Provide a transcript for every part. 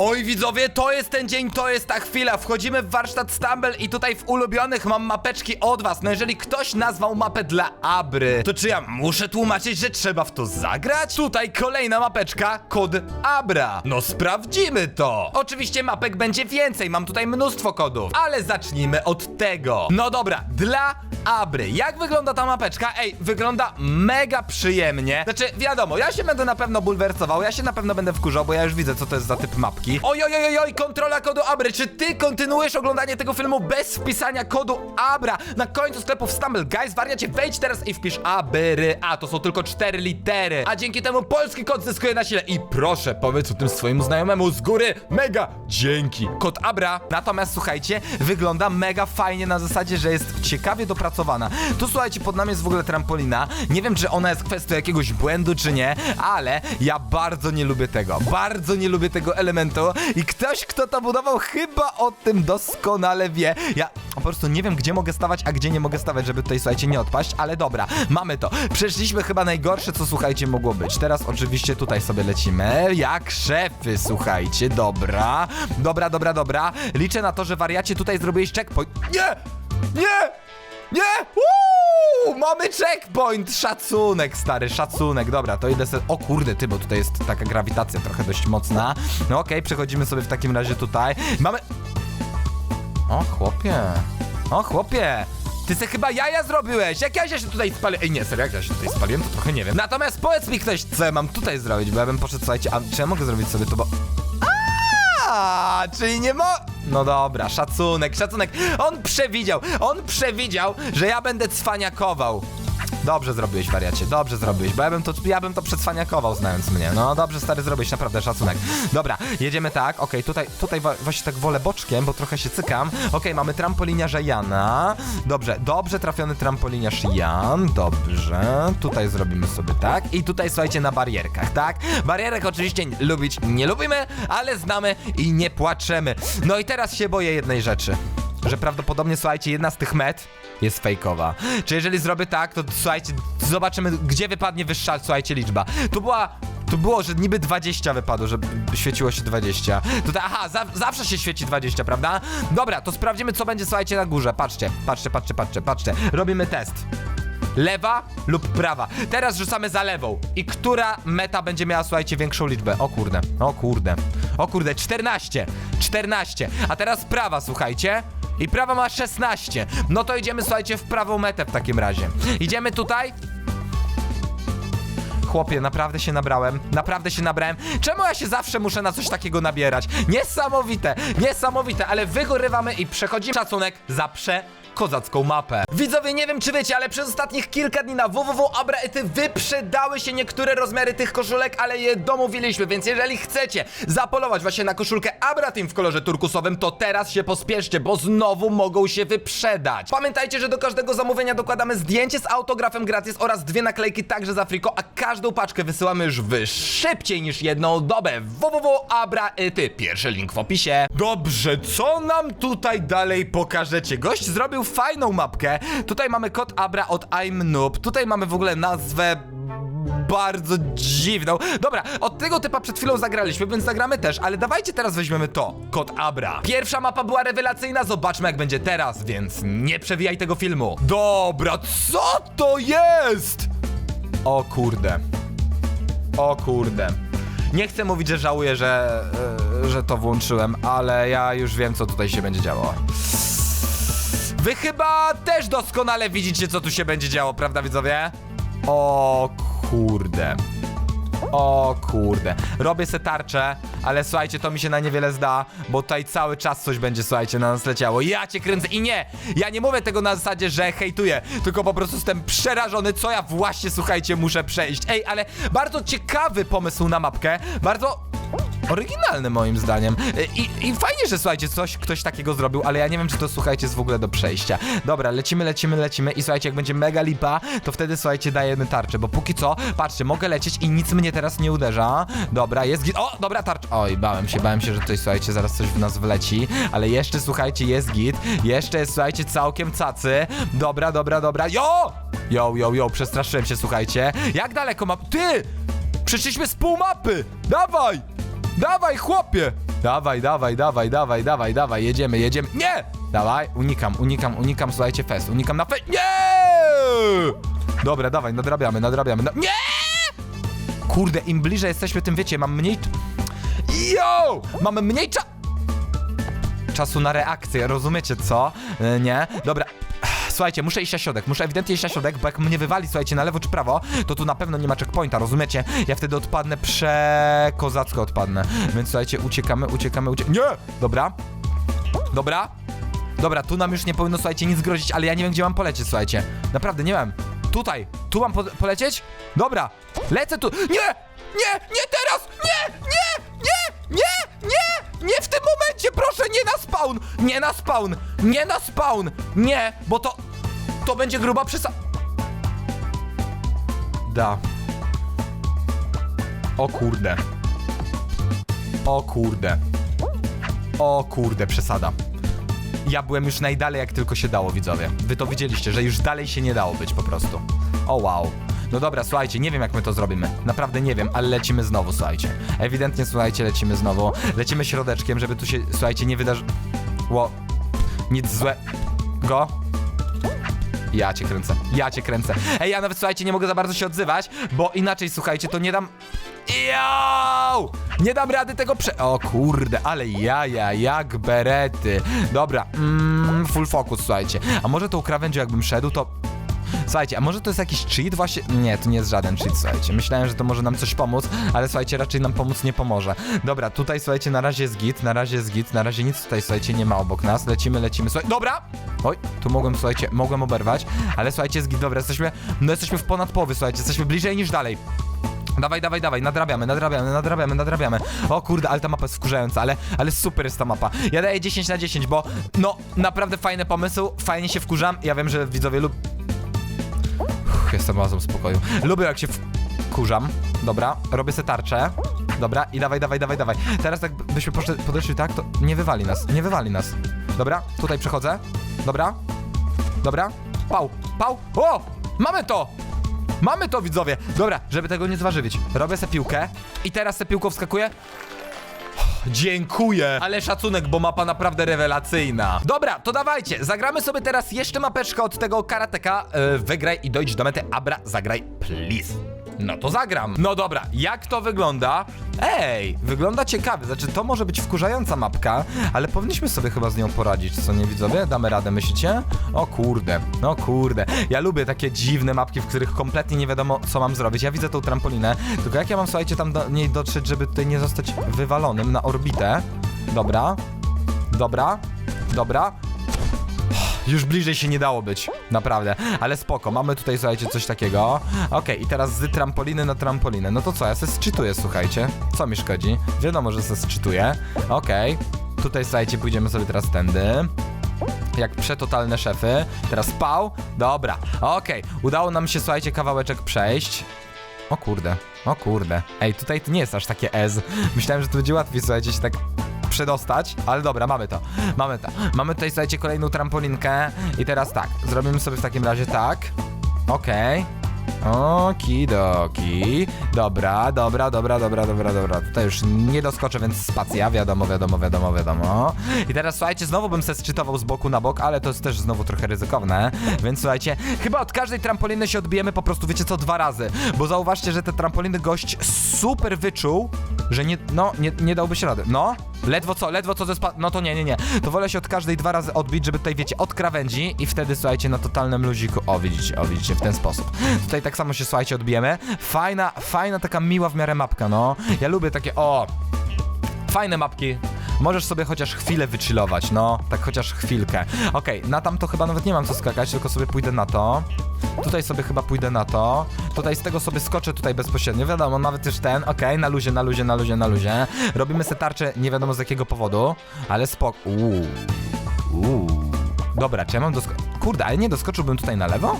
Oj widzowie, to jest ten dzień, to jest ta chwila. Wchodzimy w warsztat Stumble i tutaj w ulubionych mam mapeczki od was. No jeżeli ktoś nazwał mapę dla Abry, to czy ja muszę tłumaczyć, że trzeba w to zagrać? Tutaj kolejna mapeczka, kod Abra. No sprawdzimy to. Oczywiście mapek będzie więcej, mam tutaj mnóstwo kodów, ale zacznijmy od tego. No dobra, dla Abry. Jak wygląda ta mapeczka? Ej, wygląda mega przyjemnie. Znaczy, wiadomo, ja się będę na pewno bulwersował, ja się na pewno będę wkurzał, bo ja już widzę, co to jest za typ mapki. Oj, oj, oj, oj, kontrola kodu Abry. Czy ty kontynuujesz oglądanie tego filmu bez wpisania kodu Abra? Na końcu sklepu w Stumble Guys, wariacie, wejdź teraz i wpisz Abry. A, to są tylko cztery litery. A dzięki temu polski kod zyskuje na sile. I proszę, powiedz o tym swojemu znajomemu z góry. Mega dzięki. Kod Abra. Natomiast słuchajcie, wygląda mega fajnie na zasadzie, że jest ciekawie dopracowana. Tu słuchajcie, pod nami jest w ogóle trampolina. Nie wiem, czy ona jest kwestią jakiegoś błędu, czy nie, ale ja bardzo nie lubię tego. Bardzo nie lubię tego elementu i ktoś, kto to budował, chyba o tym doskonale wie. Ja po prostu nie wiem, gdzie mogę stawać, a gdzie nie mogę stawać, żeby tutaj, słuchajcie, nie odpaść, ale dobra, mamy to. Przeszliśmy chyba najgorsze, co, słuchajcie, mogło być. Teraz oczywiście tutaj sobie lecimy, jak szefy, słuchajcie, dobra. Dobra, dobra, dobra. Liczę na to, że wariacie tutaj zrobiłeś checkpoint. Nie! Nie! Nie! Uuu, mamy checkpoint! Szacunek, stary, szacunek. Dobra, to idę sobie... O kurde, ty, bo tutaj jest taka grawitacja trochę dość mocna. No okej, przechodzimy sobie w takim razie tutaj. Mamy... O, chłopie. O, chłopie. Ty se chyba jaja zrobiłeś! Jak ja się tutaj spaliłem? Ej, nie, serio, jak ja się tutaj spaliłem, to trochę nie wiem. Natomiast powiedz mi ktoś, co ja mam tutaj zrobić, bo ja bym poszedł, słuchajcie, a czy ja mogę zrobić sobie to, bo... Czyli nie mo... No dobra, szacunek, szacunek. On przewidział, on przewidział, że ja będę cwaniakował. Dobrze zrobiłeś, wariacie, dobrze zrobiłeś, bo ja bym to, ja bym to przecwaniakował, znając mnie. No dobrze, stary, zrobiłeś, naprawdę szacunek. Dobra, jedziemy tak, okej, tutaj, tutaj właśnie tak wolę boczkiem, bo trochę się cykam. Okej, mamy trampoliniarza Jana. Dobrze, dobrze trafiony trampoliniarz Jan, dobrze. Tutaj zrobimy sobie tak. I tutaj, słuchajcie, na barierkach, tak? Barierek oczywiście lubić nie lubimy, ale znamy i nie płaczemy. No i teraz się boję jednej rzeczy że prawdopodobnie, słuchajcie, jedna z tych met jest fejkowa. Czy jeżeli zrobię tak, to słuchajcie, zobaczymy, gdzie wypadnie wyższa, słuchajcie, liczba. Tu była... Tu było, że niby 20 wypadło, że świeciło się 20. Tutaj, aha, za, zawsze się świeci 20, prawda? Dobra, to sprawdzimy, co będzie, słuchajcie, na górze. Patrzcie, patrzcie, patrzcie, patrzcie, patrzcie. Robimy test. Lewa lub prawa. Teraz rzucamy za lewą. I która meta będzie miała, słuchajcie, większą liczbę? O kurde, o kurde. O kurde, 14. 14. A teraz prawa, słuchajcie. I prawa ma 16. No to idziemy, słuchajcie, w prawą metę w takim razie. Idziemy tutaj. Chłopie, naprawdę się nabrałem. Naprawdę się nabrałem. Czemu ja się zawsze muszę na coś takiego nabierać? Niesamowite, niesamowite, ale wygorywamy i przechodzimy szacunek za prze kozacką mapę. Widzowie, nie wiem czy wiecie, ale przez ostatnich kilka dni na www Abraety wyprzedały się niektóre rozmiary tych koszulek, ale je domówiliśmy, więc jeżeli chcecie zapolować właśnie na koszulkę Abra Team w kolorze turkusowym, to teraz się pospieszcie, bo znowu mogą się wyprzedać. Pamiętajcie, że do każdego zamówienia dokładamy zdjęcie z autografem gratis oraz dwie naklejki także z Afriko, a każdą paczkę wysyłamy już w szybciej niż jedną dobę. www Abraety. Pierwszy link w opisie. Dobrze, co nam tutaj dalej pokażecie? Gość zrobił fajną mapkę. Tutaj mamy kod Abra od I'm Noob. Tutaj mamy w ogóle nazwę bardzo dziwną. Dobra, od tego typa przed chwilą zagraliśmy, więc zagramy też, ale dawajcie teraz weźmiemy to. Kod Abra. Pierwsza mapa była rewelacyjna, zobaczmy jak będzie teraz, więc nie przewijaj tego filmu. Dobra, co to jest? O kurde. O kurde. Nie chcę mówić, że żałuję, że, e, że to włączyłem, ale ja już wiem, co tutaj się będzie działo. Wy chyba też doskonale widzicie, co tu się będzie działo, prawda, widzowie? O kurde. O kurde. Robię se tarczę, ale słuchajcie, to mi się na niewiele zda, bo tutaj cały czas coś będzie, słuchajcie, na nas leciało. Ja cię kręcę i nie! Ja nie mówię tego na zasadzie, że hejtuję, tylko po prostu jestem przerażony, co ja właśnie, słuchajcie, muszę przejść. Ej, ale bardzo ciekawy pomysł na mapkę, bardzo oryginalny moim zdaniem. I, I fajnie, że słuchajcie, coś ktoś takiego zrobił, ale ja nie wiem, czy to słuchajcie jest w ogóle do przejścia. Dobra, lecimy, lecimy, lecimy i słuchajcie, jak będzie mega lipa, to wtedy słuchajcie, dajemy tarczę, bo póki co, patrzcie, mogę lecieć i nic mnie teraz nie uderza. Dobra, jest git. O, dobra, tarcza. Oj, bałem się, bałem się, że tutaj słuchajcie, zaraz coś w nas wleci, ale jeszcze słuchajcie, jest git. Jeszcze jest słuchajcie, całkiem cacy. Dobra, dobra, dobra. Jo! Jo, jo, jo, przestraszyłem się, słuchajcie. Jak daleko mam. Ty! Przeszliśmy z pół mapy! Dawaj! Dawaj, chłopie! Dawaj, dawaj, dawaj, dawaj, dawaj, dawaj, jedziemy, jedziemy. Nie! Dawaj, unikam, unikam, unikam, słuchajcie, fest. Unikam na fest. Nie! Dobra, dawaj, nadrabiamy, nadrabiamy. Na... Nie! Kurde, im bliżej jesteśmy, tym wiecie, mam mniej... Yo! Mamy mniej cza... Czasu na reakcję, rozumiecie co? E, nie? Dobra. Słuchajcie, muszę iść na środek, muszę ewidentnie iść na środek, bo jak mnie wywali, słuchajcie, na lewo czy prawo, to tu na pewno nie ma checkpointa, rozumiecie? Ja wtedy odpadnę, przekozacko odpadnę. Więc słuchajcie, uciekamy, uciekamy, uciekamy. Nie! Dobra. Dobra. Dobra, tu nam już nie powinno, słuchajcie, nic grozić, ale ja nie wiem, gdzie mam polecieć, słuchajcie. Naprawdę, nie wiem. Tutaj. Tu mam po polecieć? Dobra. Lecę tu. Nie! Nie! Nie teraz! Nie! Nie! Nie! Nie! Nie! Nie w tym momencie, proszę, nie na spawn! Nie na spawn! Nie na spawn! Nie, bo to... To będzie gruba przysa... Da. O kurde. O kurde. O kurde, przesada. Ja byłem już najdalej jak tylko się dało, widzowie. Wy to widzieliście, że już dalej się nie dało być po prostu. O wow. No dobra, słuchajcie, nie wiem jak my to zrobimy. Naprawdę nie wiem, ale lecimy znowu, słuchajcie. Ewidentnie, słuchajcie, lecimy znowu. Lecimy środeczkiem, żeby tu się, słuchajcie, nie wydarzyło nic złego. Ja cię kręcę, ja cię kręcę. Ej, ja nawet, słuchajcie, nie mogę za bardzo się odzywać, bo inaczej, słuchajcie, to nie dam... Yo! Nie dam rady tego prze... O kurde, ale jaja, jak berety. Dobra, mm, full focus, słuchajcie. A może tą krawędzią jakbym szedł, to... Słuchajcie, a może to jest jakiś cheat właśnie? Nie, to nie jest żaden cheat, słuchajcie. Myślałem, że to może nam coś pomóc, ale słuchajcie, raczej nam pomóc nie pomoże. Dobra, tutaj, słuchajcie, na razie jest git, na razie jest git, na razie nic tutaj, słuchajcie, nie ma obok nas. Lecimy, lecimy, słuchaj... Dobra! Oj, tu mogłem, słuchajcie, mogłem oberwać, ale słuchajcie, jest git, dobra, jesteśmy... No jesteśmy w ponad połowy, słuchajcie, jesteśmy bliżej niż dalej. Dawaj, dawaj, dawaj, nadrabiamy, nadrabiamy, nadrabiamy, nadrabiamy. O kurde, ale ta mapa jest wkurzająca, ale, ale super jest ta mapa. Ja daję 10 na 10, bo no, naprawdę fajny pomysł, fajnie się wkurzam. Ja wiem, że widzowie lub... Uff, Jestem w spokoju. Lubię jak się wkurzam. Dobra, robię se tarczę. Dobra, i dawaj, dawaj, dawaj, dawaj. Teraz jak byśmy poszli, podeszli tak, to nie wywali nas, nie wywali nas. Dobra, tutaj przechodzę. Dobra, dobra. Pał, pał. O! Mamy to! Mamy to, widzowie! Dobra, żeby tego nie zważywić. Robię se piłkę i teraz se piłką wskakuję. Dziękuję! Ale szacunek, bo mapa naprawdę rewelacyjna. Dobra, to dawajcie, zagramy sobie teraz jeszcze mapeczkę od tego karateka. Yy, wygraj i dojdź do mety. Abra, zagraj, please. No to zagram. No dobra, jak to wygląda? Ej, wygląda ciekawie. Znaczy, to może być wkurzająca mapka, ale powinniśmy sobie chyba z nią poradzić, co nie widzowie? Damy radę, myślicie? O kurde, no kurde. Ja lubię takie dziwne mapki, w których kompletnie nie wiadomo, co mam zrobić. Ja widzę tą trampolinę, tylko jak ja mam, słuchajcie, tam do niej dotrzeć, żeby tutaj nie zostać wywalonym na orbitę? Dobra, dobra, dobra. Już bliżej się nie dało być, naprawdę. Ale spoko, mamy tutaj, słuchajcie, coś takiego. Okej, i teraz z trampoliny na trampolinę. No to co, ja se zczytuję, słuchajcie. Co mi szkodzi? Wiadomo, że se zczytuję. Okej. Tutaj, słuchajcie, pójdziemy sobie teraz tędy. Jak przetotalne szefy. Teraz pał. Dobra, okej. Udało nam się, słuchajcie, kawałeczek przejść. O kurde, o kurde. Ej, tutaj to nie jest aż takie ez. Myślałem, że to będzie łatwiej, słuchajcie, się tak przedostać, ale dobra, mamy to. Mamy to. Mamy tutaj, słuchajcie, kolejną trampolinkę i teraz tak, zrobimy sobie w takim razie tak. Okej. Okidoki. Dobra, dobra, dobra, dobra, dobra, dobra. Tutaj już nie doskoczę, więc spacja, wiadomo, wiadomo, wiadomo, wiadomo. I teraz słuchajcie, znowu bym se sczytował z boku na bok, ale to jest też znowu trochę ryzykowne. Więc słuchajcie, chyba od każdej trampoliny się odbijemy po prostu, wiecie co, dwa razy. Bo zauważcie, że te trampoliny gość super wyczuł, że nie, no, nie, nie dałby się rady. No, ledwo co, ledwo co ze spa... No to nie, nie, nie. To wolę się od każdej dwa razy odbić, żeby tutaj, wiecie, od krawędzi i wtedy, słuchajcie, na totalnym luziku. O, widzicie, o, widzicie, w ten sposób. Tutaj tak samo się, słuchajcie, odbijemy. Fajna, fajna, taka miła w miarę mapka, no. Ja lubię takie, o... Fajne mapki. Możesz sobie chociaż chwilę wychillować, no, tak chociaż chwilkę. Okej, na tam to chyba nawet nie mam co skakać, tylko sobie pójdę na to. Tutaj sobie chyba pójdę na to. Tutaj z tego sobie skoczę tutaj bezpośrednio. Wiadomo, nawet już ten. Okej, na luzie, na luzie, na luzie, na luzie. Robimy se tarczę, nie wiadomo z jakiego powodu, ale spok. Uuu. Uuu. Dobra, czy ja mam dosko... Kurde, ale nie doskoczyłbym tutaj na lewo?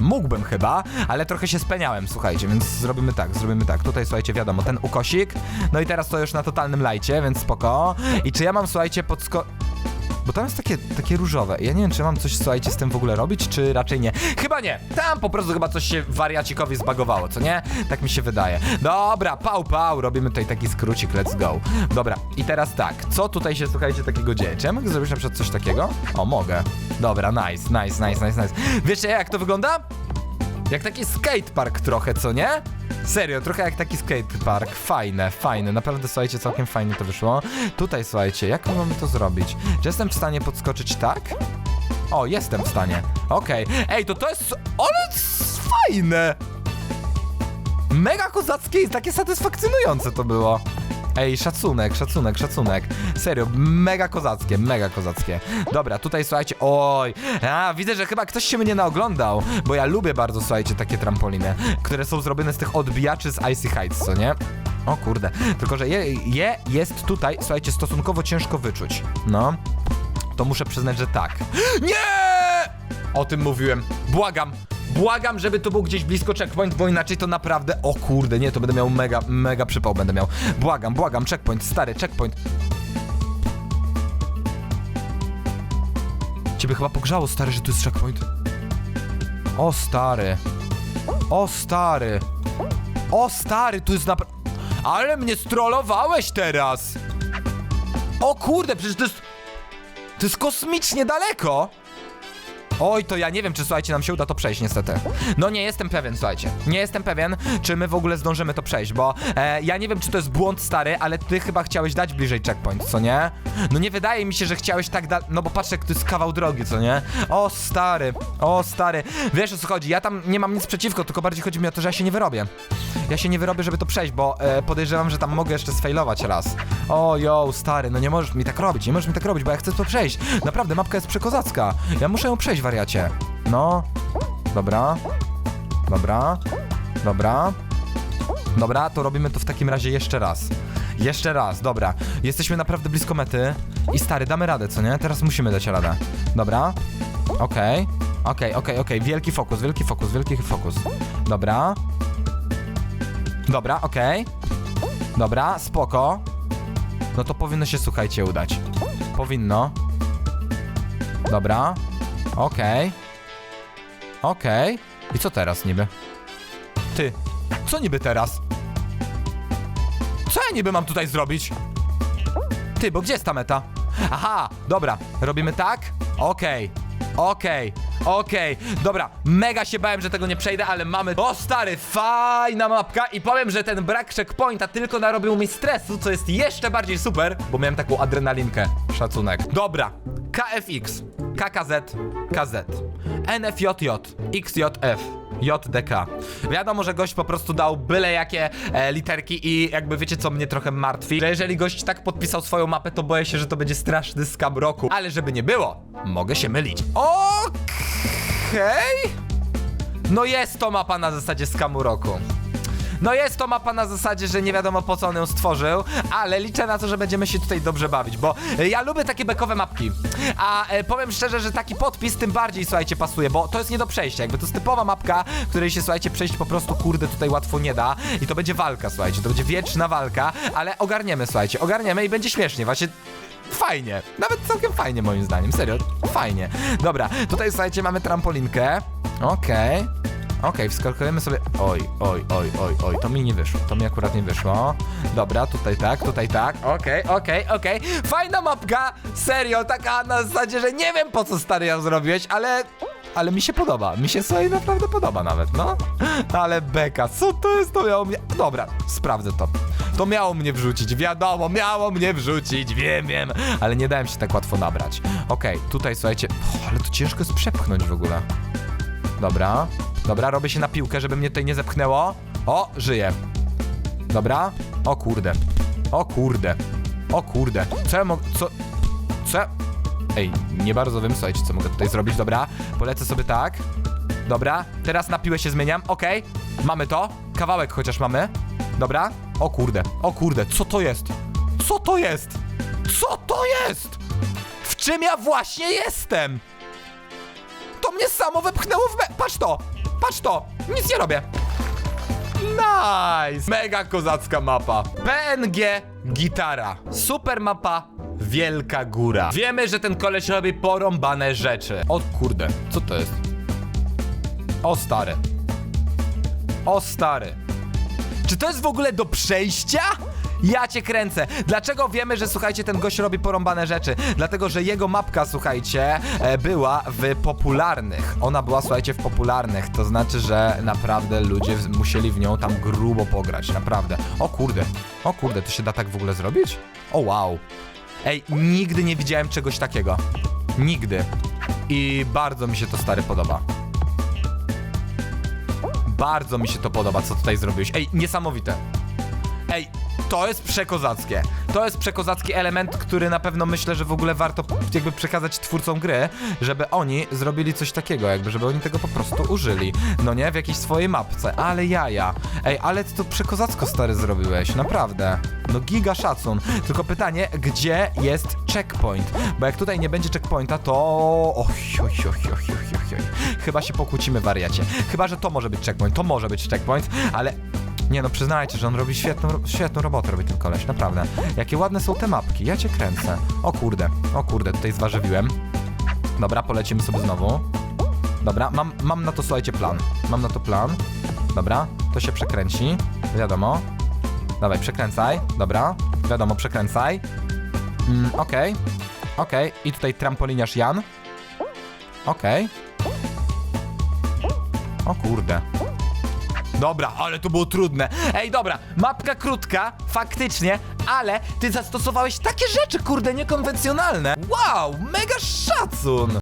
Mógłbym chyba, ale trochę się speniałem, słuchajcie, więc zrobimy tak, zrobimy tak. Tutaj, słuchajcie, wiadomo, ten ukosik. No i teraz to już na totalnym lajcie, więc spoko. I czy ja mam, słuchajcie, podsko... Bo tam jest takie, takie różowe. Ja nie wiem, czy mam coś, słuchajcie, z tym w ogóle robić, czy raczej nie. Chyba nie. Tam po prostu chyba coś się wariacikowi zbagowało, co nie? Tak mi się wydaje. Dobra, pał, pał, robimy tutaj taki skrócik, let's go. Dobra, i teraz tak, co tutaj się, słuchajcie, takiego dzieje? Czy ja mogę zrobić na przykład coś takiego? O, mogę. Dobra, nice, nice, nice, nice, nice. Wiecie, jak to wygląda? Jak taki skatepark trochę, co nie? Serio, trochę jak taki skatepark. Fajne, fajne. Naprawdę, słuchajcie, całkiem fajnie to wyszło. Tutaj, słuchajcie, jak mamy to zrobić? Czy jestem w stanie podskoczyć tak? O, jestem w stanie. Okej. Ej, to to jest... Ale s- fajne! Mega kozackie i takie satysfakcjonujące to było. Ej, szacunek, szacunek, szacunek. Serio, mega kozackie, mega kozackie. Dobra, tutaj słuchajcie, oj, a widzę, że chyba ktoś się mnie naoglądał, bo ja lubię bardzo, słuchajcie, takie trampoliny, które są zrobione z tych odbijaczy z Icy Heights, co nie? O kurde, tylko że je, je jest tutaj, słuchajcie, stosunkowo ciężko wyczuć. No, to muszę przyznać, że tak. Nie! O tym mówiłem. Błagam. Błagam, żeby to był gdzieś blisko checkpoint, bo inaczej to naprawdę... O kurde, nie, to będę miał mega, mega przypał będę miał. Błagam, błagam, checkpoint, stary, checkpoint. Ciebie chyba pogrzało, stary, że tu jest checkpoint. O, stary. O, stary. O, stary, tu jest naprawdę... Ale mnie strollowałeś teraz! O kurde, przecież to jest... To jest kosmicznie daleko! Oj, to ja nie wiem, czy słuchajcie, nam się uda to przejść, niestety. No nie jestem pewien, słuchajcie. Nie jestem pewien, czy my w ogóle zdążymy to przejść, bo e, ja nie wiem, czy to jest błąd stary, ale ty chyba chciałeś dać bliżej checkpoint, co nie? No nie wydaje mi się, że chciałeś tak dać. No bo patrz, jak to jest kawał drogi, co nie? O stary, o stary. Wiesz o co chodzi? Ja tam nie mam nic przeciwko, tylko bardziej chodzi mi o to, że ja się nie wyrobię. Ja się nie wyrobię, żeby to przejść, bo e, podejrzewam, że tam mogę jeszcze sfailować raz. O, yo, stary, no nie możesz mi tak robić, nie możesz mi tak robić, bo ja chcę to przejść. Naprawdę, mapka jest przekozacka. Ja muszę ją przejść, wariacie. No. Dobra. Dobra. Dobra. Dobra, to robimy to w takim razie jeszcze raz. Jeszcze raz, dobra. Jesteśmy naprawdę blisko mety. I stary, damy radę, co nie? Teraz musimy dać radę. Dobra. Okej. Okej, okej, okej. Wielki fokus, wielki fokus, wielki fokus. Dobra. Dobra, okej. Dobra, spoko. No to powinno się, słuchajcie, udać. Powinno. Dobra. Okej. Okej. I co teraz niby? Ty, co niby teraz? Co ja niby mam tutaj zrobić? Ty, bo gdzie jest ta meta? Aha, dobra, robimy tak? Okej, okej, okej, dobra, mega się bałem, że tego nie przejdę, ale mamy... O stary, fajna mapka i powiem, że ten brak checkpointa tylko narobił mi stresu, co jest jeszcze bardziej super, bo miałem taką adrenalinkę, szacunek. Dobra, KFX, KKZ, KZ, NFJJ, XJF. JDK. Wiadomo, że gość po prostu dał byle jakie e, literki i jakby wiecie co mnie trochę martwi, że jeżeli gość tak podpisał swoją mapę, to boję się, że to będzie straszny skam roku. Ale żeby nie było, mogę się mylić. Okej. No jest to mapa na zasadzie skamu roku. No jest to mapa na zasadzie, że nie wiadomo po co on ją stworzył, ale liczę na to, że będziemy się tutaj dobrze bawić, bo e, ja lubię takie bekowe mapki. A e, powiem szczerze, że taki podpis tym bardziej, słuchajcie, pasuje, bo to jest nie do przejścia, jakby to jest typowa mapka, której się, słuchajcie, przejść po prostu, kurde, tutaj łatwo nie da i to będzie walka, słuchajcie, to będzie wieczna walka, ale ogarniemy, słuchajcie, ogarniemy i będzie śmiesznie, właśnie fajnie. Nawet całkiem fajnie moim zdaniem, serio. Fajnie. Dobra, tutaj słuchajcie, mamy trampolinkę. Okej. Okej, wskakujemy sobie. Oj, oj, oj, oj, oj, to mi nie wyszło. To mi akurat nie wyszło. Dobra, tutaj tak, tutaj tak. Okej, okej, okej. Fajna mapka! Serio, taka na zasadzie, że nie wiem po co stary ją zrobiłeś, ale. Ale mi się podoba. Mi się sobie naprawdę podoba nawet, no. Ale beka, co to jest? To miało mnie. Dobra, sprawdzę to. To miało mnie wrzucić, wiadomo, miało mnie wrzucić, wiem, wiem. Ale nie dałem się tak łatwo nabrać. Okej, tutaj słuchajcie. Ale to ciężko jest przepchnąć w ogóle. Dobra, dobra, robię się na piłkę, żeby mnie tutaj nie zepchnęło. O, żyję. Dobra. O kurde. O kurde. O kurde. Co ja mogę. Co. Co. Ej, nie bardzo wiem, słuchajcie, co mogę tutaj zrobić. Dobra, polecę sobie tak. Dobra, teraz na piłę się zmieniam. Okej, mamy to. Kawałek chociaż mamy. Dobra. O kurde, o kurde, co to jest? Co to jest? Co to jest? W czym ja właśnie jestem? To mnie samo wepchnęło w me... Patrz to! Patrz to! Nic nie robię! Nice! Mega kozacka mapa. PNG gitara. Super mapa. Wielka góra. Wiemy, że ten koleś robi porąbane rzeczy. O kurde, co to jest? O stary. O stary. Czy to jest w ogóle do przejścia? Ja cię kręcę. Dlaczego wiemy, że słuchajcie, ten gość robi porąbane rzeczy? Dlatego, że jego mapka, słuchajcie, e, była w popularnych. Ona była, słuchajcie, w popularnych. To znaczy, że naprawdę ludzie musieli w nią tam grubo pograć. Naprawdę. O kurde. O kurde, to się da tak w ogóle zrobić? O wow. Ej, nigdy nie widziałem czegoś takiego. Nigdy. I bardzo mi się to stary podoba. Bardzo mi się to podoba, co tutaj zrobiłeś. Ej, niesamowite. Ej, to jest przekozackie. To jest przekozacki element, który na pewno myślę, że w ogóle warto jakby przekazać twórcom gry, żeby oni zrobili coś takiego, jakby, żeby oni tego po prostu użyli. No nie, w jakiejś swojej mapce, ale jaja. Ej, ale ty to przekozacko stary zrobiłeś, naprawdę. No giga szacun. Tylko pytanie, gdzie jest checkpoint? Bo jak tutaj nie będzie checkpointa, to... Oj, oj, oj, oj, oj, oj. Chyba się pokłócimy, wariacie. Chyba, że to może być checkpoint, to może być checkpoint, ale nie no, przyznajcie, że on robi świetną, świetną robotę, robi ten koleś, naprawdę. Jakie ładne są te mapki, ja cię kręcę. O kurde, o kurde, tutaj zwarzywiłem. Dobra, polecimy sobie znowu. Dobra, mam, mam na to, słuchajcie, plan. Mam na to plan. Dobra, to się przekręci, wiadomo. Dawaj, przekręcaj, dobra, wiadomo, przekręcaj. Mm, okej, okej, i tutaj trampoliniarz Jan. Okej. O kurde. Dobra, ale to było trudne. Ej, dobra, mapka krótka, faktycznie, ale ty zastosowałeś takie rzeczy, kurde, niekonwencjonalne. Wow, mega szacun.